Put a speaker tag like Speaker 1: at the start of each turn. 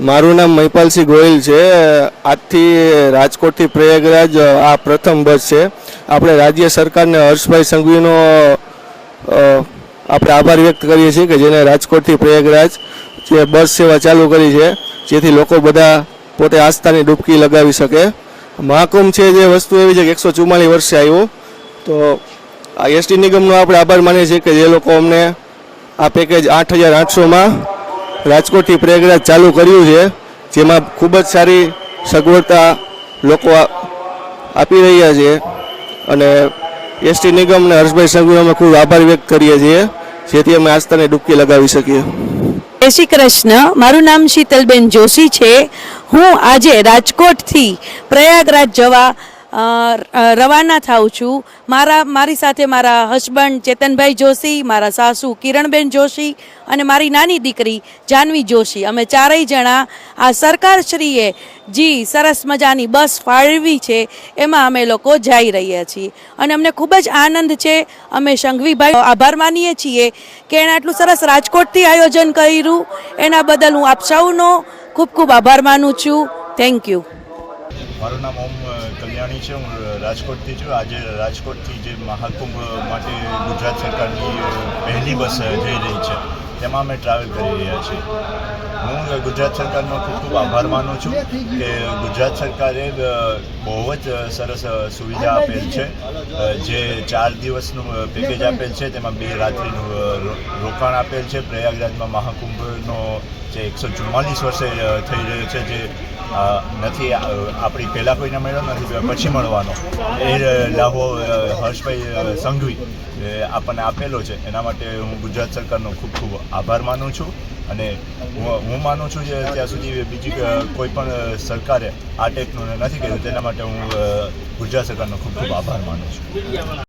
Speaker 1: મારું નામ મહિપાલસિંહ ગોયલ છે. આજથી રાજકોટથી પ્રયાગરાજ આ પ્રથમ બસ છે. આપણે રાજ્ય સરકારને હર્ષભાઈ સંઘવીનો આપણે આભાર વ્યક્ત કરીએ છીએ કે જેને રાજકોટથી પ્રયાગરાજ જે બસ સેવા ચાલુ કરી છે, જેથી લોકો બધા પોતે આસ્થાની ડૂબકી લગાવી શકે. મહાકુંભ છે જે વસ્તુ એવી છે કે એકસો ચુમ્માલીસ વર્ષે આવ્યો. તો આ એસટી નિગમનો આપણે આભાર માનીએ છીએ કે જે લોકો અમને આ પેકેજ આઠ હજાર આઠસોમાં રાજકોટથી પ્રયાગરાજ ચાલુ કર્યું છે, જેમાં ખૂબ જ સારી સગવડતા લોકો આપી રહ્યા છે. અને એસટી નિગમને હર્ષભાઈ સંઘવીનો અમે ખૂબ આભાર વ્યક્ત કરીએ છીએ, જેથી અમે આસ્થાને ડૂબકી લગાવી શકીએ.
Speaker 2: જય શ્રી કૃષ્ણ. મારું નામ શીતલબેન જોશી છે. હું આજે રાજકોટથી પ્રયાગરાજ જવા રવાના થાઉં છું. મારા, મારી સાથે મારા હસબન્ડ ચેતનભાઈ જોશી, મારા સાસુ કિરણબેન જોશી અને મારી નાની દીકરી જાનવી જોશી. અમે ચારેય જણા આ સરકારશ્રીએ જી સરસ મજાની બસ ફાળવી છે, એમાં અમે લોકો જઈ રહ્યા છીએ. અને અમને ખૂબ જ આનંદ છે. અમે સંઘવીભાઈ આભાર માનીએ છીએ કે એણે આટલું સરસ રાજકોટથી આયોજન કર્યું. એના બદલ હું આપ સૌનો ખૂબ ખૂબ આભાર માનું છું. થેન્ક યુ
Speaker 3: મારું નામ ઓમ કલ્યાણી છે. હું રાજકોટથી છું. આજે રાજકોટથી જે મહાકુંભ માટે ગુજરાત સરકારની પહેલી બસ જઈ રહી છે, તેમાં અમે ટ્રાવેલ કરી રહ્યા છીએ. હું ગુજરાત સરકારનો ખૂબ ખૂબ આભાર માનું છું કે ગુજરાત સરકારે બહુ જ સરસ સુવિધા આપેલ છે. જે ચાર દિવસનું પેકેજ આપેલ છે, તેમાં બે રાત્રિનું રોકાણ આપેલ છે. પ્રયાગરાજમાં મહાકુંભનો જે એકસો ચુમ્માલીસ વર્ષે થઈ રહ્યો છે, જે નથી આપણી પહેલાં કોઈને મળ્યો નથી પછી મળવાનો. એ લાહો હર્ષભાઈ સંઘવી આપણને આપેલો છે. એના માટે હું ગુજરાત સરકારનો ખૂબ ખૂબ આભાર માનું છું. અને હું માનું છું કે ત્યાં સુધી બીજી કોઈ પણ સરકારે આ ટેકનું નથી કર્યું, તેના માટે હું ગુજરાત સરકારનો ખૂબ ખૂબ આભાર માનું છું.